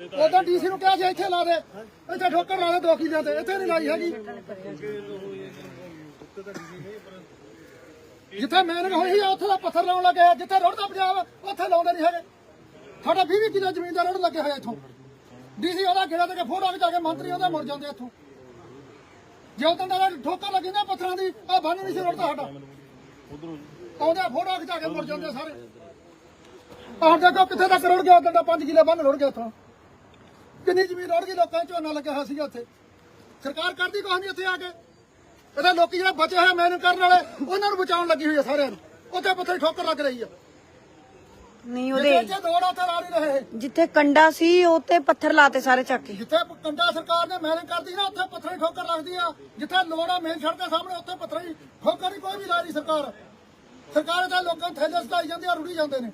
ਉਦੋਂ ਡੀਸੀ ਨੂੰ ਕਿਹਾ ਸੀ ਇੱਥੇ ਲਾ ਦੇ, ਇੱਥੇ ਠੋਕਰ ਲਾ ਦੇ ਦੋ ਕਿੱਲਿਆਂ ਤੇ, ਇੱਥੇ ਨਹੀਂ ਲਾਈ ਹੈਗੀ। ਜਿੱਥੇ ਮਿਹਨਤ ਹੋਈ ਆ ਉੱਥੇ ਦਾ ਪੱਥਰ ਲਾਉਣ ਲੱਗੇ ਜਿੱਥੇ ਰੋਡ ਪੰਜਾਬ ਉੱਥੇ ਲਾਉਂਦੇ ਨਹੀਂ ਹੈਗੇ। ਸਾਡਾ 20 20 ਜ਼ਮੀਨ ਦਾ ਰੋਡ ਲੱਗੇ ਹੋਇਆ ਇੱਥੋਂ। ਡੀਸੀ ਉਹਦਾ ਗੇੜਾ ਦੇ ਫੋਟੋ ਖਿਚਾ ਕੇ ਮੰਤਰੀ ਉਹਦੇ ਮੁੜ ਜਾਂਦੇ ਇੱਥੋਂ। ਜੇ ਉਦੋਂ ਦਾ ਠੋਕਰ ਲੱਗੀ ਨਾ ਪੱਥਰਾਂ ਦੀ ਆ ਬੰਨ ਨਹੀਂ ਸੀ ਰੋਡ ਸਾਡਾ। ਆਉਂਦੇ ਫੋਟੋ ਖਿਚਾ ਕੇ ਮੁੜ ਜਾਂਦੇ ਸਾਰੇ। ਆਹ ਦੇਖੋ ਕਿੱਥੇ ਤੱਕ ਰੁੜ ਗਿਆ ਉਦੋਂ ਦਾ 5 ਕਿੱਲੇ ਬੰਨ ਰੁੜ ਗਿਆ ਇੱਥੋਂ। ਕਿੰਨੀ ਜ਼ਮੀਨ ਰੁੜ ਗਈ ਲੋਕਾਂ ਦੀ ਝੋਨਾ ਲੱਗਿਆ ਹੋਇਆ ਸੀਗਾ ਉੱਥੇ। ਸਰਕਾਰ ਕਰਦੀ ਕੁਛ ਨਹੀਂ ਉੱਥੇ ਆ ਕੇ। ਇਹਦਾ ਲੋਕੀ ਜਿਹੜੇ ਬਚੇ ਹੋਏ ਮਿਹਨਤ ਕਰਨ ਵਾਲੇ ਉਹਨਾਂ ਨੂੰ ਬਚਾਉਣ ਲੱਗੀ ਹੋਈ ਹੈ ਸਾਰਿਆਂ ਨੂੰ। ਉੱਥੇ ਪੱਥਰ ਠੋਕਰ ਲੱਗ ਰਹੀ ਆ। ਨਹੀਂ ਜਿੱਥੇ ਉਹਦੇ ਇੱਥੇ ਦੌੜ ਉੱਥੇ ਲਾ ਨਹੀਂ ਰਹੇ। ਜਿੱਥੇ ਕੰਡਾ ਸੀ ਉੱਤੇ ਪੱਥਰ ਲਾਤੇ ਸਾਰੇ ਚੱਕ ਕੇ। ਜਿੱਥੇ ਕੰਡਾ ਸਰਕਾਰ ਨੇ ਮਿਹਨਤ ਕਰਦੀ ਨਾ ਉੱਥੇ ਪੱਥਰ ਹੀ ਠੋਕਰ ਲੱਗਦੀ ਆ। ਜਿੱਥੇ ਲੋੜ ਆ ਮੇਨ ਸੜਕ ਦੇ ਸਾਹਮਣੇ ਉੱਥੇ ਪੱਥਰ ਹੀ ਠੋਕਰ ਹੀ ਕੋਈ ਵੀ ਲਾ ਰਹੀ ਸਰਕਾਰ। ਸਰਕਾਰ ਤਾਂ ਲੋਕਾਂ ਨੂੰ ਥੈਲੇ ਸਟਾਈ ਜਾਂਦੇ ਆ ਰੁੜੀ ਜਾਂਦੇ ਨੇ।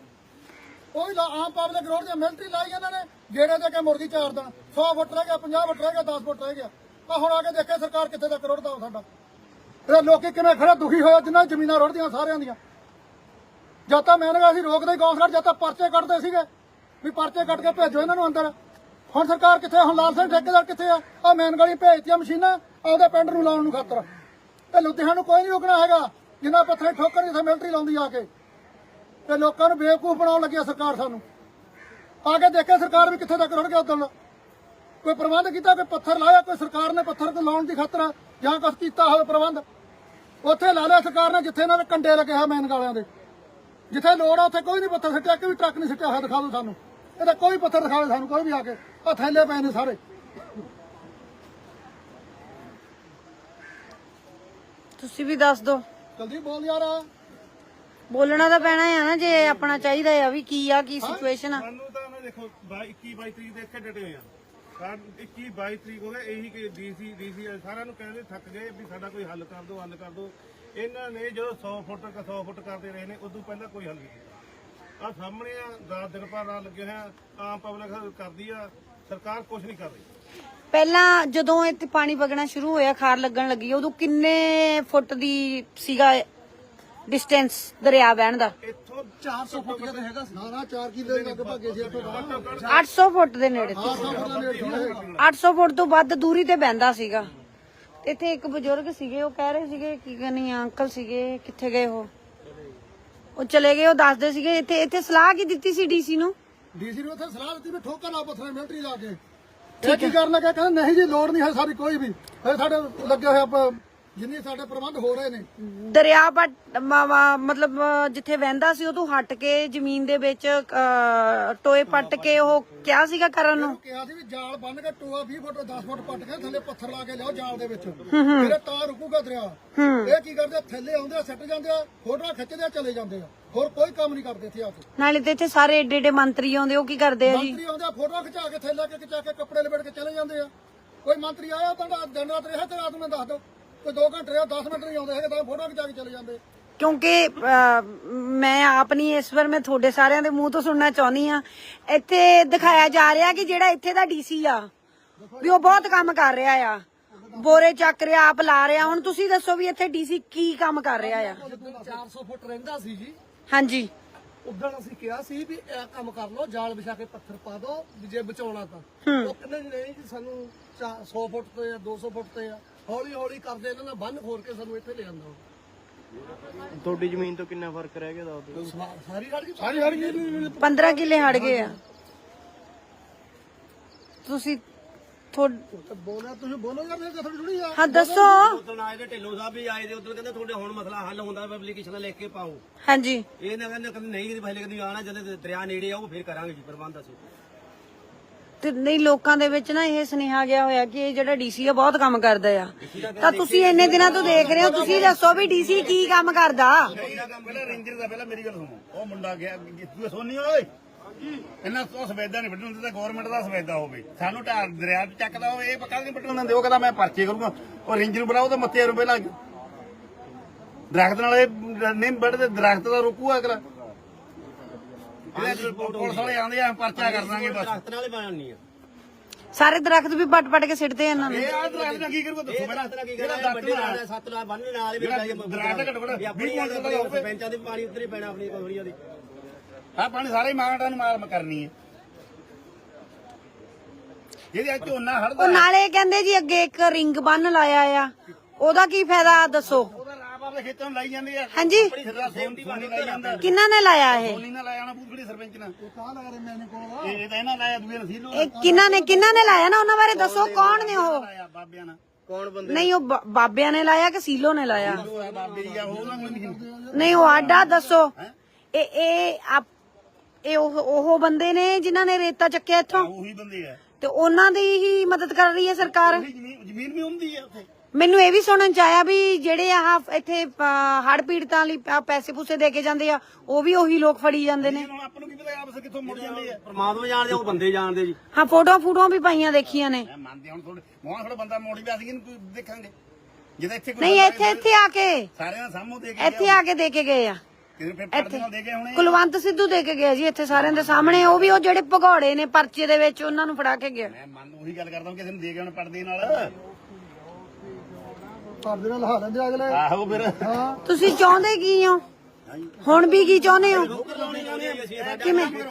ਉਹ ਵੀ ਆਮ ਪਬਲਿਕ ਰੋਡ ਤੇ ਮਿਲਟਰੀ ਲਾਈ ਇਹਨਾਂ ਨੇ। ਗੇੜੇ ਦੇ ਕੇ ਮੁਰਗੀ ਚਾਰ ਦਿਨ 100 ਫੁੱਟ ਰਹਿ ਗਿਆ 50 ਫੁੱਟ ਰਹਿ ਗਿਆ 10 ਫੁੱਟ ਰਹਿ ਗਿਆ। ਆ ਹੁਣ ਆ ਕੇ ਦੇਖੇ ਸਰਕਾਰ ਕਿੱਥੇ ਤੱਕ ਰੁੜਦਾ ਸਾਡਾ। ਇਹ ਲੋਕੀ ਕਿਵੇਂ ਖੜੇ ਦੁਖੀ ਹੋਏ ਜਿਨ੍ਹਾਂ ਜ਼ਮੀਨਾਂ ਰੁੜਦੀਆਂ ਸਾਰਿਆਂ ਦੀਆਂ। ਜਦ ਤਾਂ ਮੈਂ ਅਸੀਂ ਰੋਕਦੇ ਹੀ ਗੌਂਸਲਰ ਜਦ ਤਾਂ ਪਰਚੇ ਕੱਢਦੇ ਸੀਗੇ। ਵੀ ਪਰਚੇ ਕੱਢ ਕੇ ਭੇਜੋ ਇਹਨਾਂ ਨੂੰ ਅੰਦਰ। ਹੁਣ ਸਰਕਾਰ ਕਿੱਥੇ ਹੁਣ ਲਾਲ ਸਿੰਘ ਠੇਕੇਦਾਰ ਕਿੱਥੇ ਆ? ਆ ਮੈਨ ਗਲੀ ਭੇਜਤੀਆਂ ਮਸ਼ੀਨਾਂ, ਆਪਦੇ ਪਿੰਡ ਨੂੰ ਲਾਉਣ ਨੂੰ ਖਾਤਰ। ਤੇ ਲੁਧਿਆਣਾ ਨੂੰ ਕੋਈ ਨਹੀਂ ਰੁਕਣਾ ਹੈਗਾ। ਜਿੰਨਾ ਪੱਥਰੇ ਠੋਕਰ ਜਿੱਥੇ ਮਿਲਟਰੀ ਲਾਉਂਦੀ ਆ ਕੇ। ਤੇ ਲੋਕਾਂ ਨੂੰ ਬੇਵਕੂਫ ਬਣਾਉਣ ਲੱਗੀ ਆ ਸਰਕਾਰ ਸਾਨੂੰ। ਆ ਕੇ ਦੇਖੇ ਸਰਕਾਰ ਵੀ ਕਿੱਥੇ ਤੱਕ ਰੁੜ ਗਿਆ ਉਦੋਂ ਕੋਈ ਪ੍ਰਬੰਧ ਕੀਤਾ ਕੋਈ ਪੱਥਰ ਲਾਇਆ ਕੋਈ ਸਰਕਾਰ ਨੇ ਪੱਥਰ ਕੋ ਲਾਉਣ ਦੀ ਖਾਤਰ ਜਾਂ ਕੁਛ ਕੀਤਾ ਹੋਵੇ ਪ੍ਰਬੰਧ। ਉੱਥੇ ਲਾ ਲਿਆ ਸਰਕਾਰ ਨੇ ਜਿੱਥੇ ਇਹਨਾਂ ਦੇ ਕੰਡੇ ਲੱਗੇ ਆ ਮੈਨ ਗਾਲਿਆਂ ਦੇ। ਜਿੱਥੇ ਲੋੜ ਆ ਉੱਥੇ ਕੋਈ ਨਹੀਂ ਪੱਥਰ ਸਿੱਟਿਆ ਕਿ ਵੀ ਟਰੱਕ ਨਹੀਂ ਸਿੱਟਿਆ ਹੋਇਆ ਦਿਖਾ ਦਿਓ ਸਾਨੂੰ। ਇਹਦਾ ਕੋਈ ਪੱਥਰ ਦਿਖਾਵੇ ਸਾਨੂੰ ਕੋਈ ਵੀ ਆ ਕੇ। ਆ ਥੈਲੇ ਪਏ ਨੇ ਸਾਰੇ। ਤੁਸੀਂ ਵੀ ਦੱਸ ਦਿਓ। ਜਲਦੀ ਬੋਲ ਯਾਰ। ਬੋਲਣਾ ਤਾਂ ਪੈਣਾ ਆ ਨਾ ਜੇ ਆਪਣਾ ਚਾਹੀਦਾ ਆ ਵੀ ਕੀ ਆ ਕੀ ਸਿਚੁਏਸ਼ਨ ਆ। ਸਾਨੂੰ ਤਾਂ ਨਾ ਦੇਖੋ 22 21 22 ਤਰੀਕ ਦੇ ਇੱਥੇ ਡਟੇ ਹੋਏ ਆ। ਸਾਡ 21 22 ਤਰੀਕ ਹੋ ਗਏ ਇਹੀ ਕਿ ਡੀਸੀ ਡੀਸੀ ਸਾਰਿਆਂ ਨੂੰ ਕਹਿੰਦੇ ਥੱਕ ਗਏ ਵੀ ਸਾਡਾ ਕੋਈ ਹੱਲ ਕਰ ਦਿਓ ਹੱਲ ਕਰ ਦਿਓ ਇਹਨਾਂ ਨੇ ਜਦੋਂ 100 ਫੁੱਟ 100 ਫੁੱਟ ਕਰਦੇ ਰਹੇ ਨੇ ਉਦੋਂ ਪਹਿਲਾਂ ਕੋਈ ਹੱਲ ਨਹੀਂ ਕੀਤਾ। ਆ ਸਾਹਮਣੇ ਆ ਰਾਤ ਦਿਨ ਭਰ ਨਾਲ ਲੱਗੇ ਹੋਇਆ ਆਮ ਪਬਲਿਕ ਕਰਦੀ ਆ ਸਰਕਾਰ ਕੁਝ ਨਹੀਂ ਕਰ ਰਹੀ। ਪਹਿਲਾਂ ਜਦੋਂ ਇੱਥੇ ਪਾਣੀ ਵਗਣਾ ਸ਼ੁਰੂ ਹੋਇਆ ਖਾਰ ਲੱਗਣ ਲੱਗੀ ਉਦੋਂ ਕਿੰਨੇ ਫੁੱਟ ਦੀ ਸੀਗਾ ਡਿਸਟੈਂਸ ਦਰਿਆ ਵਹਿਣ ਦਾ। ਇੱਥੋਂ 400 ਫੁੱਟ ਕਿਤੇ ਹੈਗਾ ਸੀ। ਨਾ 4 ਕਿਲੇ ਲੱਗ ਭਾਗੇ ਸੀ ਇੱਥੋਂ ਬਾਹਰ 800 ਫੁੱਟ ਦੇ ਨੇੜੇ ਸੀ। 800 ਫੁੱਟ ਦਾ ਨੇੜੇ ਸੀ। 800 ਫੁੱਟ ਤੋਂ ਵੱਧ ਦੂਰੀ ਤੇ ਬਹਿੰਦਾ ਸੀਗਾ। ਇੱਥੇ ਇੱਕ ਬਜ਼ੁਰਗ ਸੀਗੇ ਉਹ ਕਹਿ ਰਹੇ ਸੀਗੇ ਕੀ ਕਰਨੀ ਅੰਕਲ ਸੀਗੇ ਕਿੱਥੇ ਗਏ ਉਹ? ਉਹ ਚਲੇ ਗਏ ਉਹ ਦੱਸਦੇ ਸੀਗੇ ਇੱਥੇ ਇੱਥੇ ਸਲਾਹ ਕੀ ਦਿੱਤੀ ਸੀ ਡੀਸੀ ਨੂੰ? ਡੀਸੀ ਨੂੰ ਉੱਥੇ ਸਲਾਹ ਦਿੱਤੀ ਵੀ ਠੋਕਰ ਲਾ ਪੱਥਰੇ ਮਿਲਟਰੀ ਲਾ ਕੇ। ਇਹ ਕੀ ਕਰਨ ਲੱਗਾ? ਕਹਿੰਦੇ ਨਹੀਂ ਜੀ ਲੋੜ ਨਹੀਂ ਹੈ ਸਾਡੀ ਕੋਈ ਵੀ। ਸਾਡੇ ਲੱਗੇ ਹੋਏ ਆਪਾਂ ਜਿੰਨੇ ਸਾਡੇ ਪ੍ਰਬੰਧ ਹੋ ਰਹੇ ਨੇ। ਦਰਿਆ ਮ- ਮ- ਮਤਲਬ ਅ, ਜਿੱਥੇ ਵਹਿੰਦਾ ਸੀ ਉਹ ਤੋਂ ਹਟ ਕੇ ਜ਼ਮੀਨ ਦੇ ਵਿੱਚ ਅ, ਟੋਏ ਪੱਟ ਕੇ ਉਹ ਕਿਹਾ ਸੀਗਾ ਕਰਨ ਨੂੰ? ਕਿਹਾ ਸੀ ਵੀ ਜਾਲ ਬੰਨ ਕੇ ਟੋਆ 20 ਫੁੱਟ 10 ਫੁੱਟ ਪੱਟ ਕੇ ਥੱਲੇ ਪੱਥਰ ਲਾ ਕੇ ਲਿਆਓ ਜਾਲ ਦੇ ਵਿੱਚ। ਫਿਰ ਤਾਂ ਰੁਕੂਗਾ ਦਰਿਆ। ਇਹ ਕੀ ਕਰਦੇ ਆ? ਥੱਲੇ ਆਉਂਦੇ ਆ ਸੱਟ ਜਾਂਦੇ ਆ ਫੋਟੋਆਂ ਖਿੱਚਦੇ ਆ ਚਲੇ ਜਾਂਦੇ ਆ। ਹੋਰ ਕੋਈ ਕੰਮ ਨਹੀਂ ਕਰਦੇ ਇੱਥੇ ਆ ਕੇ। ਨਾਲੇ ਤੇ ਇੱਥੇ ਸਾਰੇ ਏਡੇ ਏਡੇ ਮੰਤਰੀ ਆਉਂਦੇ ਉਹ ਕੀ ਕਰਦੇ ਆ ਜੀ? ਮੰਤਰੀ ਆਉਂਦੇ ਆ ਫੋਟੋਆਂ ਖਿਚਾ ਕੇ ਥੱਲੇ ਕੇ ਖਿਚਾ ਕੇ ਕੱਪੜੇ ਲਪੇਟ ਕੇ ਚਲੇ ਜਾਂਦੇ ਆ। ਕੋਈ ਮੰਤਰੀ ਆਇਆ ਤਾਂ ਰਾਤ- ਦਿਨ ਰਾਤ ਰਿਹਾ ਤੇ ਰਾਤ ਨੂੰ ਦੱਸ ਦਿਓ। ਕੋਈ 2 ਘੰਟੇ ਰਿਹਾ 10 ਮਿੰਟ ਨਹੀਂ ਆਉਂਦੇ ਹੈਗੇ ਤਾਂ ਫੋਟੋਆਂ ਖਿਚਾ ਕੇ ਚਲੇ ਜਾਂਦੇ। ਕਿਉਂਕਿ ਮੈਂ ਆਪ ਨਹੀਂ ਇਸ ਵਾਰ ਮੈਂ ਤੁਹਾਡੇ ਸਾਰਿਆਂ ਦੇ ਮੂੰਹ ਤੋਂ ਸੁਣਨਾ ਚਾਹੁੰਦੀ ਆ ਇੱਥੇ ਦਿਖਾਇਆ ਜਾ ਰਿਹਾ ਕਿ ਜਿਹੜਾ ਇੱਥੇ ਦਾ ਡੀਸੀ ਆ ਵੀ ਉਹ ਬਹੁਤ ਕੰਮ ਕਰ ਰਿਹਾ ਆ। ਬੋਰੇ ਚੱਕ ਰਿਹਾ ਆਪ ਲਾ ਰਿਹਾ। ਹੁਣ ਤੁਸੀਂ ਦੱਸੋ ਵੀ ਇੱਥੇ ਡੀਸੀ ਕੀ ਕੰਮ ਕਰ ਰਿਹਾ ਆ? 400 ਫੁੱਟ ਰਹਿੰਦਾ ਸੀ ਜੀ। ਹਾਂਜੀ। ਉਦੋਂ ਅਸੀਂ ਕਿਹਾ ਸੀ ਵੀ ਇਹ ਕੰਮ ਕਰ ਲਓ ਜਾਲ ਵਿਛਾ ਕੇ ਪੱਥਰ ਪਾ ਦਿਓ ਵੀ ਜੇ ਬਚਾਉਣਾ ਤਾਂ। ਉਹ ਕਹਿੰਦੇ ਨਹੀਂ ਜੀ ਸਾਨੂੰ 100 ਫੁੱਟ ਤੇ ਆ 200 ਫੁੱਟ ਤੇ ਆ। ਹੌਲੀ ਹੌਲੀ ਕਰਦੇ ਇਹਨਾਂ ਨੇ ਬੰਨ ਖੋਰ ਕੇ ਸਾਨੂੰ ਇੱਥੇ ਲੈ ਆਂਦਾ ਤੁਹਾਡੀ ਜ਼ਮੀਨ ਤੋਂ ਕਿੰਨਾ ਫ਼ਰਕ ਰਹਿ ਗਿਆ ਦੱਸ ਦਿਓ। ਸਾਰੀ ਹੜ ਗਈ? ਸਾਰੀ ਹੜ ਗਈ 15 ਕਿੱਲੇ ਹਟ ਗਏ ਆ। ਤੁਸੀਂ ਥੋੜ- ਬੋਲਿਆ ਤੁਸੀਂ ਬੋਲੋਗੇ ਫਿਰ ਥੋੜੀ ਥੋੜੀ ਆ। ਹਾਂ ਦੱਸੋ। ਉਦੋਂ ਆਏ ਤੇ ਢਿੱਲੋਂ ਸਾਹਿਬ ਵੀ ਆਏ ਤੇ ਉਦੋਂ ਕਹਿੰਦੇ ਤੁਹਾਡੇ ਹੁਣ ਮਸਲਾ ਹੱਲ ਹੁੰਦਾ ਐਪਲੀਕੇਸ਼ਨ ਲਿਖ ਕੇ ਪਾਓ। ਹਾਂਜੀ। ਇਹ ਨਾ ਕਹਿੰਦੇ ਨਹੀਂ ਪਹਿਲੇ ਕਦੀ ਆਣਾ ਜਦੋਂ ਦਰਿਆ ਨੇੜੇ ਫਿਰ ਕਰਾਂਗੇ ਜੀ ਪ੍ਰਬੰਧ ਅਸੀਂ। ਤੇ ਨਹੀਂ, ਲੋਕਾਂ ਦੇ ਵਿੱਚ ਨਾ ਇਹ ਸੁਨੇਹਾ ਗਿਆ ਹੋਇਆ ਕਿ ਇਹ ਜਿਹੜਾ ਡੀਸੀ ਆ ਬਹੁਤ ਕੰਮ ਕਰਦਾ ਆ। ਤਾਂ ਤੁਸੀਂ ਇੰਨੇ ਦਿਨਾਂ ਤੋਂ ਦੇਖ ਰਹੇ ਹੋ, ਤੁਸੀਂ ਦੱਸੋ ਵੀ ਡੀਸੀ ਕੀ ਕੰਮ ਕਰਦਾ? ਪਹਿਲਾਂ ਰੇਂਜਰ ਦਾ ਪਹਿਲਾਂ ਮੇਰੀ ਗੱਲ ਸੁਣੋ ਉਹ ਮੁੰਡਾ ਗਿਆ ਤੂੰ ਸੋਨੀ ਓਏ। ਇਹਨਾਂ ਤੋਂ ਸਵੇਦਾ ਨਹੀਂ ਵੱਢਣ ਦਿੰਦਾ ਗਵਰਨਮੈਂਟ ਦਾ ਸਵੇਦਾ ਹੋਵੇ ਸਾਨੂੰ ਢਾਰ ਦਰਿਆ 'ਚ ਚੱਕਦਾ ਹੋਵੇ ਇਹ ਪੱਕਾ ਨਹੀਂ ਵੱਢਣ ਦਿੰਦੇ ਉਹ ਕਹਿੰਦਾ ਮੈਂ ਪਰਚੇ ਕਰੂੰਗਾ ਉਹ ਰੇਂਜਰ ਨੂੰ ਬੁਲਾਓ ਤਾਂ ਮੱਥੇ ਰੁਪਏ ਲੱਗ ਦਰਖਤ ਨਾਲ ਇਹ ਨਹੀਂ ਵੱਢਦੇ ਦਰਖਤ ਦਾ ਰੋਕੂਗਾ ਅਗਲਾ। ਪੁਲਿਸ ਵਾਲੇ ਆਉਂਦੇ ਆ ਪਰਚਾ ਕਰ ਦਾਂਗੇ ਬਸ। ਦਰਖਤ ਨਾਲੇ ਬਣਨੀ ਆ ਸਾਰੇ ਦਰਖਤ ਵੀ ਪੱਟ ਪੱਟ ਕੇ ਸਿੱਟਦੇ ਆ ਇਹਨਾਂ ਨੂੰ ਇਹ ਆ ਦਰਖਤ ਨਾਲ ਕੀ ਕਰੂਗਾ ਦੱਸੋ ਪਹਿਲਾਂ? ਦਰਖਤ ਨਾਲ ਕੀ ਇਹਦਾ ਦਰਖਤ ਵੱਡੇ ਨਾਲ ਸੱਤ ਨਾਲ ਬੰਨ੍ਹਣ ਨਾਲ ਵੀ ਦਰਖਤ ਘੱਟੋ ਘੱਟ ਵੀ ਆਪਣੀ 20 ਕੁਆਂਟਲ ਦਾ ਹੋਵੇ। ਸਰਪੰਚਾਂ ਦੇ ਪਾਣੀ ਉੱਤਰ ਹੀ ਪੈਣਾ ਆਪਣੀ ਕੋਹੜੀਆਂ ਦੀ। ਆ ਪਾਣੀ ਸਾਰੇ ਮਾਗਟਾਂ ਨੂੰ ਮਾਰ ਕਰਨੀ ਹੈ। ਅੱਜ ਝੋਨਾ ਉਹ ਹੜਦਾ ਨਾਲੇ ਕਹਿੰਦੇ ਜੀ ਅੱਗੇ ਇੱਕ ਰਿੰਗ ਬੰਨ ਲਾਇਆ ਆ। ਉਹਦਾ ਕੀ ਫਾਇਦਾ ਦੱਸੋ? ਆਪਣੇ ਖੇਤਾਂ ਨੂੰ ਲਾਈ ਜਾਂਦੇ ਆ। ਹਾਂਜੀ। ਲਾਈ ਜਾਂਦਾ। ਕਿੰਨਾ ਨੇ ਲਾਇਆ ਇਹ? ਸੋਨੀ ਨਾਲ ਲਾਇਆ ਨਾ ਬੂਥੜੀ ਸਰਪੰਚ ਨਾਲ। ਕਾਹ ਲਗਾ ਰਹੇ ਮੈਨੇ ਕੋਲ। ਇਹ ਇਹ ਤਾਂ ਇਹਨਾਂ ਲਾਇਆ ਦੂਏ ਨਸੀਲੋ ਇਹ ਕਿੰਨਾ ਨੇ ਕਿੰਨਾ ਨੇ ਲਾਇਆ ਨਾ ਉਹਨਾਂ ਬਾਰੇ ਦੱਸੋ ਕੌਣ ਨੇ ਉਹ? ਲਾਇਆ ਬਾਬਿਆਂ ਨਾਲ। ਕੌਣ ਬੰਦੇ? ਨਹੀਂ ਉਹ ਬ- ਬਾਬਿਆਂ ਨੇ ਲਾਇਆ ਕਿ ਸੀਲੋ ਨੇ ਲਾਇਆ? ਉਹ ਆ ਬਾਬੇ ਜੀ ਆ ਉਹ ਉਹਨਾਂ ਨੂੰ ਨਹੀਂ ਨਹੀਂ ਉਹ ਆਡਾ ਦੱਸੋ। ਇਹ ਇਹ ਆਪ- ਇਹ ਉਹ ਉਹ ਬੰਦੇ ਨੇ ਜਿਨ੍ਹਾਂ ਨੇ ਰੇਤਾ ਚੱਕਿਆ ਇੱਥੋਂ? ਉਹੀ ਬੰਦੇ ਆ। ਤੇ ਉਹਨਾਂ ਦੀ ਹੀ ਮਦਦ ਕਰ ਰਹੀ ਹੈ ਸਰਕਾਰ? ਜ਼ਮੀਨ ਵੀ ਹੁੰਦੀ ਆ ਉੱਥੇ। ਮੈਨੂੰ ਇਹ ਵੀ ਸੁਣਨ ਚ ਆਇਆ ਵੀ ਜਿਹੜੇ ਆਹ ਇੱਥੇ ਹੜ ਪੀੜਤਾਂ ਲਈ ਪੈਸੇ ਪੂਸੇ ਦੇ ਕੇ ਜਾਂਦੇ ਆ ਉਹ ਵੀ ਉਹੀ ਲੋਕ ਫੜੀ ਜਾਂਦੇ ਨੇ। ਆਪਾਂ ਨੂੰ ਕੀ ਪਤਾ ਆਪਸ ਕਿੱਥੋਂ ਮੁੜ ਜਾਂਦੇ ਆ। ਪਰਮਾਤਮਾ ਜਾਣਦੇ ਉਹ ਬੰਦੇ ਜਾਣਦੇ ਜੀ। ਹਾਂ ਫੋਟੋ ਫੋਟੋਆਂ ਵੀ ਪਾਈਆਂ ਦੇਖੀਆਂ ਨੇ। ਮੈਂ ਮੰਨਦੇ ਹੁਣ ਥੋੜੇ ਮੋਹਾਂ ਥੋੜਾ ਬੰਦਾ ਮੋੜੀ ਵੀ ਅਸੀਂ ਇਹਨੂੰ ਦੇਖਾਂਗੇ। ਜਿਹਦਾ ਇੱਥੇ ਕੋਈ ਨਹੀਂ ਇੱਥੇ ਇੱਥੇ ਆ ਕੇ। ਸਾਰਿਆਂ ਦਾ ਸਾਹਮਣੇ ਦੇ ਕੇ ਇੱਥੇ ਆ ਕੇ ਦੇ ਕੇ ਗਏ ਆ। ਕਿਸੇ ਫਿਰ ਪਰਦੇ ਨਾਲ ਦੇ ਕੇ ਹੁਣੇ ਕੁਲਵੰਤ ਸਿੱਧੂ ਦੇ ਕੇ ਗਿਆ ਜੀ ਇੱਥੇ ਸਾਰਿਆਂ ਦੇ ਸਾਹਮਣੇ। ਉਹ ਵੀ ਉਹ ਜਿਹੜੇ ਭਗੌੜੇ ਨੇ ਪਰਚੇ ਦੇ ਵਿੱਚ ਉਹਨਾਂ ਨੂੰ ਫੜਾ ਕੇ ਗਿਆ। ਮੈਂ ਮੰਨ ਉਹੀ ਗੱਲ ਕਰਦਾ ਕਿਸੇ ਨੂੰ ਦੇ ਕੇ ਹੁਣ ਪਰਦੇ ਨਾਲ। ਪਰਦੇ ਨਾਲ ਲਹਾ ਲੈਂਦੇ ਅਗਲੇ। ਆਹੋ ਫਿਰ। ਹਾਂ। ਤੁਸੀਂ ਚਾਹੁੰਦੇ ਕੀ ਹੋ? ਹੁਣ ਵੀ ਕੀ ਚਾਹੁੰਦੇ ਹੋ? ਕਿਵੇਂ? ਕੋਈ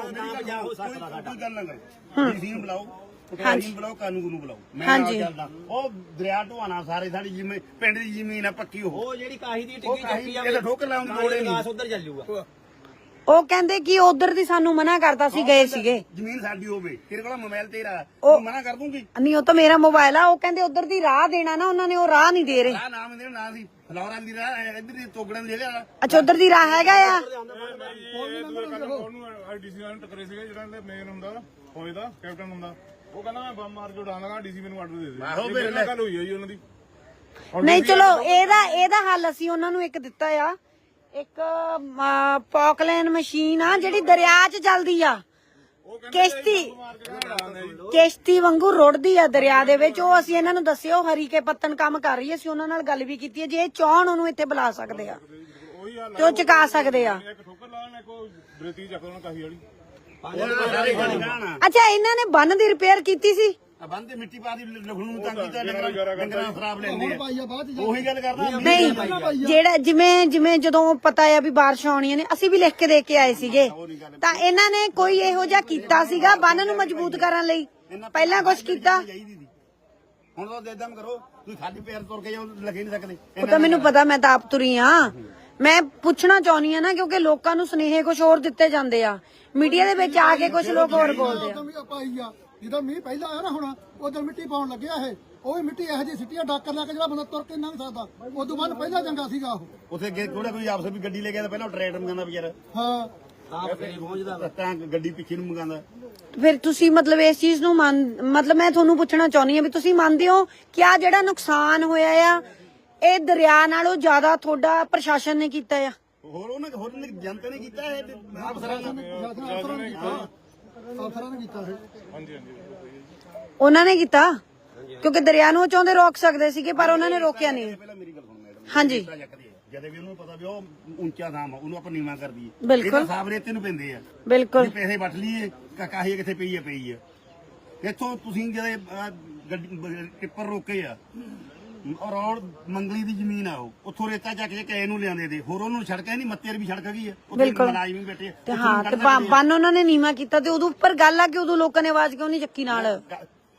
ਗੱਲ ਨਾ ਕਰੋ ਡੀਸੀ ਨੂੰ ਬੁਲਾਓ ਹਾਂਜੀ। ਨੂੰ ਬੁਲਾਓ ਕਾਨੂੰਨ ਨੂੰ ਬੁਲਾਓ ਮੈਂ ਨਾਲ। ਚੱਲਦਾ ਉਹ ਦਰਿਆ ਢਵਾਣਾ ਸਾਰੇ ਸਾਡੀ ਜਿਵੇਂ ਪਿੰਡ ਦੀ ਜ਼ਮੀਨ ਆ ਪੱਕੀ ਉਹ। ਉਹ ਜਿਹੜੀ ਕਾਹੀ ਦੀ ਟਿੱਕੀ ਚੱਕੀ ਇਹਦਾ ਠੋਕਰ ਲਾਉਣ ਦੀ ਲੋੜ ਹੀ ਨਹੀਂ। ਗਾਸ ਉਧਰ ਚੱਲ ਜੂਗਾ ਉਹ ਕਹਿੰਦੇ ਕਿ ਉਧਰ ਦੀ ਸਾਨੂੰ ਮਨਾ ਕਰਤਾ ਸੀ ਗਏ ਸੀਗੇ। ਜ਼ਮੀਨ ਸਾਡੀ ਹੋਵੇ। ਤੇਰੇ ਕੋਲ ਮੋਬਾਈਲ ਤੇਰਾ। ਉਹ- ਮਨਾ ਕਰ ਦੂੰਗੀ? ਨਹੀਂ ਉਹ ਤਾਂ ਮੇਰਾ ਮੋਬਾਈਲ ਆ। ਉਹ ਕਹਿੰਦੇ ਉਧਰ ਦੀ ਰਾਹ ਦੇਣਾ ਨਾ ਉਹਨਾਂ ਨੇ ਉਹ ਰਾਹ ਨਹੀਂ ਦੇ ਰਹੇ। ਆ ਨਾਮ ਦੇ ਨਾਂ ਸੀ। ਫਲੌਰਾਂ ਦੀ ਰਾਹ ਇੱਧਰ ਦੀ ਤੋਗੜਾਂ ਦੀ ਜਗ੍ਹਾ ਅੱਛਾ ਉਧਰ ਦੀ ਰਾਹ ਹੈਗਾ ਆ? ਉਹਨੂੰ ਡੀਸੀ ਨਾਲ ਟੱਕਰੇ ਸੀਗੇ ਜਿਹੜਾ ਇਹਦੇ ਮੇਨ ਹੁੰਦਾ ਫੌਜ ਦਾ ਕੈਪਟਨ ਹੁੰਦਾ ਉਹ ਕਹਿੰਦਾ ਮੈਂ ਬੰਮ ਮਾਰ ਕੇ ਉਡਾਣ ਲਗਾ ਡੀਸੀ ਮੈਨੂੰ ਆਰਡਰ ਦੇ ਦੇ ਆਹੋ ਇਹ ਫਿਰ ਮੇਰੇ ਨਾਲ ਗੱਲ ਹੋਈ ਹੈ ਜੀ ਉਹਨਾਂ ਦੀ। ਨਹੀਂ ਚਲੋ ਇਹਦਾ ਇਹਦਾ ਹੱਲ ਅਸੀਂ ਉਹਨਾਂ ਨੂੰ ਇੱਕ ਦਿੱਤਾ ਆ। ਇੱਕ ਪੌਕਲੈਨ ਮਸ਼ੀਨ ਆ ਜਿਹੜੀ ਦਰਿਆ 'ਚ ਚੱਲਦੀ ਆ। ਕਿਸ਼ਤੀ। ਕਿਸ਼ਤੀ ਵਾਂਗੂ ਰੁੜਦੀ ਆ ਦਰਿਆ ਦੇ ਵਿੱਚ। ਉਹ ਅਸੀਂ ਇਹਨਾਂ ਨੂੰ ਦੱਸਿਓ ਹਰੀਕੇ ਪੱਤਨ ਕੰਮ ਕਰ ਰਹੀ ਹੈ ਅਸੀਂ ਉਹਨਾਂ ਨਾਲ ਗੱਲ ਵੀ ਕੀਤੀ ਹੈ ਜੇ ਇਹ ਚਾਹਣ ਉਹਨੂੰ ਇੱਥੇ ਬੁਲਾ ਸਕਦੇ ਆ ਤੇ ਉਹ ਚੁਕਾ ਸਕਦੇ ਆ। ਅੱਛਾ ਇਹਨਾਂ ਨੇ ਬੰਨ ਦੀ ਰਿਪੇਅਰ ਕੀਤੀ ਸੀ? ਆ ਬੰਦ ਮਿੱਟੀ ਪਾ ਦੀ ਲਖਣੂ ਨੂੰ ਤੰਗ ਕੀਤਾ ਡੰਗਰਾਂ ਡੰਗਰਾਂ ਖਰਾਬ ਲੈਂਦੇ ਆ। ਭਾਈ ਆ ਬਾਅਦ ਚ ਜਾ ਉਹੀ ਗੱਲ ਕਰਦਾ। ਨਹੀਂ ਜਿਹੜਾ ਜਿਵੇਂ ਜਿਵੇਂ ਜਦੋਂ ਪਤਾ ਆ ਵੀ ਬਾਰਿਸ਼ ਆਉਣੀਆਂ ਨੇ ਅਸੀਂ ਵੀ ਲਿਖ ਕੇ ਦੇ ਕੇ ਆਏ ਸੀਗੇ। ਤਾਂ ਇਹਨਾਂ ਨੇ ਕੋਈ ਇਹੋ ਜਿਹਾ ਕੀਤਾ ਸੀਗਾ ਬੰਨ ਨੂੰ ਮਜ਼ਬੂਤ ਕਰਨ ਲਈ? ਪਹਿਲਾਂ ਕੁਝ ਕੀਤਾ? ਚਾਹੀਦੀ ਸੀ। ਹੁਣ ਤਾਂ ਦੇਦਮ ਕਰੋ ਤੁਸੀਂ ਖਾਲੀ ਪੈਰ ਤੁਰ ਕੇ ਜਾਓ ਲੱਗੇ ਨਹੀਂ ਸਕਦੇ। ਉਹ ਤਾਂ ਮੈਨੂੰ ਪਤਾ ਮੈਂ ਤਾਂ ਆਪ ਤੁਰੀ ਆ। ਮੈਂ ਪੁੱਛਣਾ ਚਾਹੁੰਦੀ ਆ ਨਾ ਕਿਉਂਕਿ ਲੋਕਾਂ ਨੂੰ ਸੁਨੇਹੇ ਕੁਝ ਹੋਰ ਦਿੱਤੇ ਜਾਂਦੇ ਆ। ਮੀਡੀਆ ਦੇ ਵਿੱਚ ਆ ਕੇ ਕੁਝ ਲੋਕ ਹੋਰ ਬੋਲਦੇ ਆ ਜਦੋਂ ਮੀਂਹ ਪਹਿਲਾਂ ਆਇਆ ਨਾ ਹੁਣ ਉਦੋਂ ਮਿੱਟੀ ਪਾਉਣ ਲੱਗਿਆ ਇਹ। ਉਹ ਵੀ ਮਿੱਟੀ ਇਹੋ ਜਿਹੀ ਸਿੱਟੀ ਆ ਡਾਕਰ ਲਾ ਕੇ ਜਿਹੜਾ ਬੰਦਾ ਤੁਰ ਕੇ ਲੰਘ ਸਕਦਾ। ਉਦੋਂ ਬਾਅਦ ਪਹਿਲਾਂ ਚੰਗਾ ਸੀਗਾ ਉਹ। ਉੱਥੇ ਅੱਗੇ ਥੋੜਾ ਕੋਈ ਆਪਸ ਵਿੱਚ ਗੱਡੀ ਲੈ ਗਿਆ ਤਾਂ ਪਹਿਲਾਂ ਟਰੈਕਟਰ ਮੰਗਾਉਂਦਾ ਵਿਚਾਰਾ ਹਾਂ। ਤਾਂ ਫੇਰੇ ਪਹੁੰਚਦਾ ਤਾਂ ਗੱਡੀ ਪਿੱਛੇ ਨੂੰ ਮੰਗਾਉਂਦਾ। ਫਿਰ ਤੁਸੀਂ ਮਤਲਬ ਇਸ ਚੀਜ਼ ਨੂੰ ਮੰਨ ਮਤਲਬ ਮੈਂ ਤੁਹਾਨੂੰ ਪੁੱਛਣਾ ਚਾਹੁੰਦੀ ਆ ਵੀ ਤੁਸੀਂ ਮੰਨਦੇ ਹੋ ਕਿ ਆ ਜਿਹੜਾ ਨੁਕਸਾਨ ਹੋਇਆ ਆ ਇਹ ਦਰਿਆ ਨਾਲੋਂ ਜ਼ਿਆਦਾ ਤੁਹਾਡਾ ਪ੍ਰਸ਼ਾਸਨ ਨੇ ਕੀਤਾ ਆ? ਹੋਰ ਉਹਨੇ ਹੋਰ ਨੇ ਜਨਤਾ ਨੇ ਕੀਤਾ ਇਹ ਤੇ ਅਫਸਰਾਂ ਨੇ ਅਫਸਰਾਂ ਨੇ ਕੀਤਾ। ਅਫਸਰਾਂ ਨੇ ਕੀਤਾ ਇਹ। ਹਾਂਜੀ ਹਾਂਜੀ ਉਹਨਾਂ ਨੇ ਕੀਤਾ? ਕਿਉਂਕਿ ਦਰਿਆ ਨੂੰ ਉਹ ਚਾਹੁੰਦੇ ਰੋਕ ਸਕਦੇ ਸੀਗੇ ਪਰ ਉਹਨਾਂ ਨੇ ਰੋਕਿਆ ਨਹੀਂ। ਪਹਿਲਾਂ ਮੇਰੀ ਗੱਲ ਸੁਣ ਮੈਡਮ ਹਾਂਜੀ। ਜਦ ਵੀ ਉਹਨੂੰ ਪਤਾ ਵੀ ਉਹ ਉੱਚਾ ਥਾਮ ਆ ਉਹਨੂੰ ਆਪਾਂ ਨੀਵਾ ਕਰ ਦਈਏ। ਬਿਲਕੁਲ। ਸਾਫ਼ ਰੇਤੇ ਨੂੰ ਪੈਂਦੇ ਆ। ਬਿਲਕੁਲ। ਪੈਸੇ ਵੱਟ ਲਈਏ ਕਾਹੀ ਕਿੱਥੇ ਪਈ ਆ ਪਈ ਆ। ਇੱਥੋਂ ਤੁਸੀਂ ਜਿਹੜੇ ਗੱਡੀ ਟਿੱਪਰ ਰੋਕੇ ਆ ਔਰ ਔਰ ਮੰਗਲੀ ਦੀ ਜ਼ਮੀਨ ਆ ਉਹ। ਉੱਥੋਂ ਰੇਤਾ ਚੱਕ ਕੇ ਕਹੇ ਨੂੰ ਲਿਆਂਦੇ ਦੇ। ਹੋਰ ਉਹਨੂੰ ਸੜਕਾਂ ਨਹੀਂ ਮੱਤੇਰ ਵੀ ਸੜਕ ਗਈ ਆ। ਉੱਥੇ ਬਿਲਕੁਲ। ਮਲਾਜ਼ਮ ਵੀ ਬੈਠੇ। ਆ ਤੇ ਹਾਂ ਤੇ ਬਾ- ਬੰਨ ਉਹਨਾਂ ਨੇ ਨੀਵਾ ਕੀਤਾ ਤੇ ਉਦੋਂ ਉੱਪਰ ਗੱਲ ਆ ਕਿ ਉਦੋਂ ਲੋਕਾਂ ਨੇ ਆਵਾਜ਼ ਕਿਉਂ ਨਹੀਂ ਚੱਕੀ ਨਾਲ?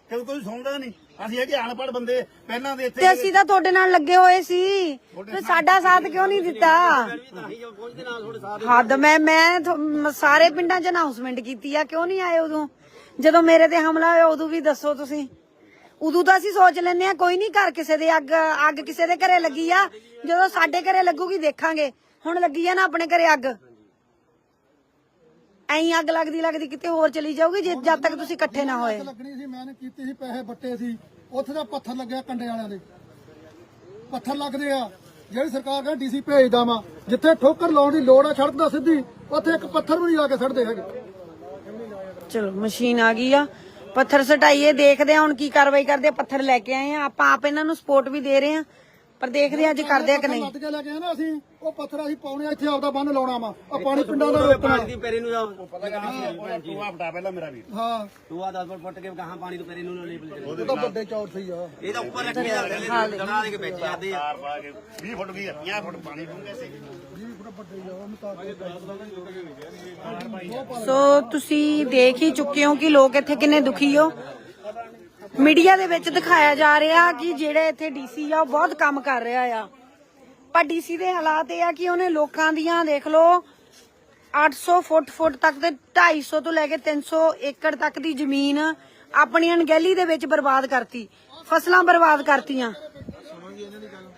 ਕਿਉਂ ਕੋਈ ਸੁਣਦਾ ਨਹੀਂ। ਅਸੀਂ ਹੈਗੇ ਅਨਪੜ੍ਹ ਬੰਦੇ ਪਹਿਲਾਂ ਦੇ ਇੱਥੇ ਤੇ ਅਸੀਂ ਤਾਂ ਤੁਹਾਡੇ ਨਾਲ ਲੱਗੇ ਹੋਏ ਸੀ। ਤੇ ਸਾਡਾ ਸਾਥ ਕਿਉਂ ਨਹੀਂ ਦਿੱਤਾ? ਹੱਦ ਮੈਂ ਮੈਂ ਥੋ- ਮ- ਸਾਰੇ ਪਿੰਡਾਂ 'ਚ ਅਨਾਉਂਸਮੈਂਟ ਕੀਤੀ ਆ ਕਿਉਂ ਨਹੀਂ ਆਏ ਉਦੋਂ? ਜਦੋਂ ਮੇਰੇ ਤੇ ਹਮਲਾ ਹੋਇਆ ਉਦੋਂ ਵੀ ਦੱਸੋ ਤੁਸੀਂ। ਉਦੋਂ ਤਾਂ ਅਸੀਂ ਸੋਚ ਲੈਂਦੇ ਆ ਕੋਈ ਨਹੀਂ ਘਰ ਕਿਸੇ ਦੇ ਅੱਗ ਅੱਗ ਕਿਸੇ ਦੇ ਘਰੇ ਲੱਗੀ ਆ। ਜਦੋਂ ਸਾਡੇ ਘਰੇ ਲੱਗੂਗੀ ਦੇਖਾਂਗੇ। ਹੁਣ ਲੱਗੀ ਆ ਨਾ ਆਪਣੇ ਘਰੇ ਅੱਗ। ਐਂ ਅੱਗ ਲੱਗਦੀ ਲੱਗਦੀ ਕਿਤੇ ਹੋਰ ਚਲੀ ਜਾਊਗੀ ਜੇ ਜਦ ਤੱਕ ਤੁਸੀਂ ਇਕੱਠੇ ਨਾ ਹੋਏ। ਲੱਗਣੀ ਸੀ ਮੈਂ ਕੀਤੀ ਸੀ ਪੈਸੇ ਬੱਟੇ ਸੀ। ਉੱਥੇ ਦਾ ਪੱਥਰ ਲੱਗਿਆ ਕੰਡੇ ਵਾਲਿਆਂ ਦੇ। ਪੱਥਰ ਲੱਗਦੇ ਆ। ਜਿਹੜੀ ਸਰਕਾਰ ਕਹਿੰਦੀ ਡੀਸੀ ਭੇਜਦਾ ਵਾ। ਜਿੱਥੇ ਠੋਕਰ ਲਾਉਣ ਦੀ ਲੋੜ ਆ ਸੜਕ ਦਾ ਸਿੱਧੀ ਉੱਥੇ ਇੱਕ ਪੱਥਰ ਵੀ ਨਹੀਂ ਲਾ ਕੇ ਛੱਡਦੇ ਹੈਗੇ। ਚਲੋ ਮਸ਼ੀਨ ਆ ਗਈ ਆ। ਪੱਥਰ ਸਟਾਈਏ ਦੇਖਦੇ ਆ ਹੁਣ ਕੀ ਕਾਰਵਾਈ ਕਰਦੇ ਆ ਪੱਥਰ ਲੈ ਕੇ ਆਏ ਆ ਆਪਾਂ ਆਪ ਇਹਨਾਂ ਨੂੰ ਸਪੋਰਟ ਵੀ ਦੇ ਰਹੇ ਆ ਪਰ ਦੇਖਦੇ ਆ ਅੱਜ ਕਰਦੇ ਆ ਕਿ ਨਹੀਂ। ਲੱਦ ਕੇ ਲੈ ਕੇ ਆਏ ਨਾ ਅਸੀਂ ਉਹ ਪੱਥਰ ਅਸੀਂ ਪਾਉਣੇ ਆ ਇੱਥੇ ਆਪਦਾ ਬੰਨ ਲਾਉਣਾ ਵਾ। ਆ ਪਾਣੀ ਪਿੰਡਾਂ ਦਾ ਰੋਕਣਾ। ਪਾਣੀ ਦੀ ਪੇਰੇ ਨੂੰ ਜਾ ਤੂੰ ਆ ਫਟਾ ਪਹਿਲਾਂ ਮੇਰਾ ਵੀਰ। ਹਾਂ। ਤੂੰ ਆ 10 ਫੁੱਟ ਫੁੱਟ ਕੇ ਕਹਾਂ ਪਾਣੀ ਤੋਂ ਪੇਰੇ ਨੂੰ ਨਾ ਲੇਬਲ ਚਲੇ। ਉਹ ਤਾਂ ਵੱਡੇ ਚੌਰ ਸਹੀ ਆ। ਇਹ ਤਾਂ ਉੱਪਰ ਰੱਖੇ ਜਾਂਦੇ ਦੜਾ ਦੇ ਕੇ ਵਿੱਚ ਜਾਂਦੇ ਆ ਚਾਰ ਪਾ ਕੇ। 20 ਫੁੱਟ ਵੀ 50 ਫੁੱਟ ਪਾਣੀ ਡੂੰਘੇ ਸੀ। ਸੋ ਤੁਸੀਂ ਦੇਖ ਹੀ ਚੁੱਕੇ ਹੋ ਕਿ ਲੋਕ ਇੱਥੇ ਕਿੰਨੇ ਦੁਖੀ ਹੋ। ਮੀਡੀਆ ਦੇ ਵਿੱਚ ਦਿਖਾਇਆ ਜਾ ਰਿਹਾ ਕਿ ਜਿਹੜੇ ਇੱਥੇ ਡੀਸੀ ਆ ਉਹ ਬਹੁਤ ਕੰਮ ਕਰ ਰਿਹਾ ਆ। ਪਰ ਡੀਸੀ ਦੇ ਹਾਲਾਤ ਇਹ ਆ ਕਿ ਉਹਨੇ ਲੋਕਾਂ ਦੀਆਂ ਦੇਖ ਲਓ 800 ਫੁੱਟ ਫੁੱਟ ਤੱਕ ਤੇ 250 ਤੋਂ ਲੈ ਕੇ 300 ਏਕੜ ਤੱਕ ਦੀ ਜ਼ਮੀਨ ਆਪਣੀ ਅਣਗਹਿਲੀ ਦੇ ਵਿੱਚ ਬਰਬਾਦ ਕਰਤੀ ਫਸਲਾਂ ਬਰਬਾਦ ਕਰਤੀਆਂ।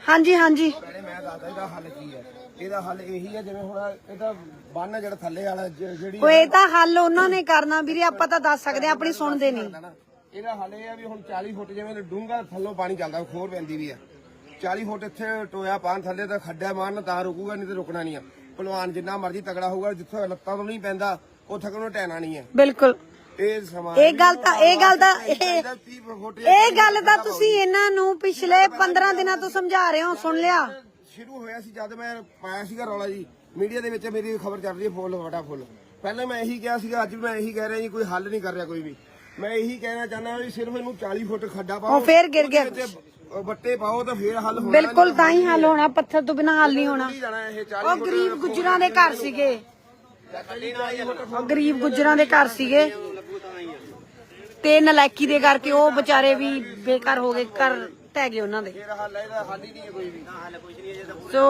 ਹਾਂਜੀ ਹਾਂਜੀ। ਭੈਣੇ ਮੈਂ ਦੱਸਦਾ ਇਹਦਾ ਹੱਲ ਕੀ ਹੈ? ਇਹਦਾ ਹੱਲ ਇਹੀ ਹੈ ਜਿਵੇਂ ਹੁਣ ਇਹਦਾ ਬੰਨ ਜਿਹੜਾ ਥੱਲੇ ਵਾਲਾ ਜ- ਜਿਹੜੀ ਉਹ ਇਹ ਤਾਂ ਹੱਲ ਉਹਨਾਂ ਨੇ ਕਰਨਾ ਵੀਰੇ ਆਪਾਂ ਤਾਂ ਦੱਸ ਸਕਦੇ ਹਾਂ ਆਪਣੀ ਸੁਣਦੇ ਨਹੀਂ। ਨਾ। ਇਹਦਾ ਹੱਲ ਇਹ ਹੈ ਵੀ ਹੁਣ 40 ਫੁੱਟ ਜਿਵੇਂ ਡੂੰਗਾ ਥੱਲੋਂ ਪਾਣੀ ਚੱਲਦਾ ਖੋਰ ਪੈਂਦੀ ਵੀ ਆ। 40 ਫੁੱਟ ਇੱਥੇ ਟੋਇਆ ਪਾਣ ਥੱਲੇ ਤਾਂ ਖੱਡਾ ਮਾਰਨ ਤਾਂ ਰੁਕੂਗਾ ਨਹੀਂ ਤੇ ਰੁਕਣਾ ਨਹੀਂ ਆ। ਪਹਿਲਵਾਨ ਜਿੰਨਾ ਮਰਜ਼ੀ ਤਗੜਾ ਹੋਊਗਾ ਜਿੱਥੇ ਲੱਤਾਂ ਤੋਂ ਨਹੀਂ ਪੈਂਦਾ ਉੱਥੇ ਕੋਲੋਂ ਟੈਣਾ ਨਹੀਂ ਹੈ ਬਿਲਕੁਲ। ਇਹ ਸਮਾਂ ਇਹ ਗੱਲ ਤਾਂ ਇਹ ਗੱਲ ਤਾਂ ਇਹ 30 ਫੁੱਟ ਇਹ ਗੱਲ ਤਾਂ ਤੁਸੀਂ ਇਹਨਾਂ ਨੂੰ ਪਿਛਲੇ 15 ਦਿਨਾਂ ਤੋਂ ਸਮਝਾ ਰਹੇ ਹੋ ਸੁਣ ਲਿਆ। ਸ਼ੁਰੂ ਹੋਇਆ ਸੀ ਜਦ ਮੈਂ ਪਾਇਆ ਸੀਗਾ ਰੌਲਾ ਜੀ। ਮੀਡੀਆ ਦੇ ਵਿੱਚ ਮੇਰੀ ਖਬਰ ਚੱਲ ਰਹੀ ਹੈ ਫੁੱਲ ਵੜਾ ਫੁੱਲ ਪਹਿਲਾਂ ਮੈਂ ਇਹੀ ਕਿਹਾ ਸੀਗਾ ਅੱਜ ਵੀ ਮੈਂ ਇਹੀ ਕਹਿ ਰਿਹਾ ਜੀ ਕੋਈ ਹੱਲ ਨਹੀਂ ਕਰ ਰਿਹਾ ਕੋਈ ਵੀ। ਮੈਂ ਇਹੀ ਕਹਿਣਾ ਚਾਹੁੰਦਾ ਵੀ ਸਿਰਫ ਇਹਨੂੰ 40 ਫੁੱਟ ਖੱਡਾ ਪਾਓ ਉਹ ਫੇਰ ਗਿਰ ਗਿਆ। ਉਹਦੇ ਵਿੱਚ, ਵੱਟੇ ਪਾਓ ਤਾਂ ਫੇਰ ਹੱਲ ਹੋਣਾ ਬਿਲਕੁਲ ਤਾਂ ਹੀ ਹੱਲ ਹੋਣਾ ਪੱਥਰ ਤੋਂ ਬਿਨਾ ਹੱਲ ਨਹੀਂ ਹੋਣਾ। ਨਹੀਂ ਜਾਣਾ ਇਹ 40 ਉਹ ਗਰੀਬ ਗੁੱਜਰਾਂ ਦੇ ਘਰ ਸੀਗੇ। ਉਹ ਗਰੀਬ ਗੁੱਜਰਾਂ ਦੇ ਘਰ ਸੀਗੇ। ਤੇ ਨਲਾਇਕੀ ਦੇ ਕਰਕੇ ਉਹ ਵਿਚਾਰੇ ਵੀ ਬੇਕਾਰ ਹੋ ਗਏ ਘਰ ਟਹਿ ਗਏ ਉਹਨਾਂ ਦੇ। ਫੇਰ ਹੱਲ ਇਹਦਾ ਹੱਲ ਹੀ ਨਹੀਂ ਹੈ ਕੋਈ ਵੀ। ਸੋ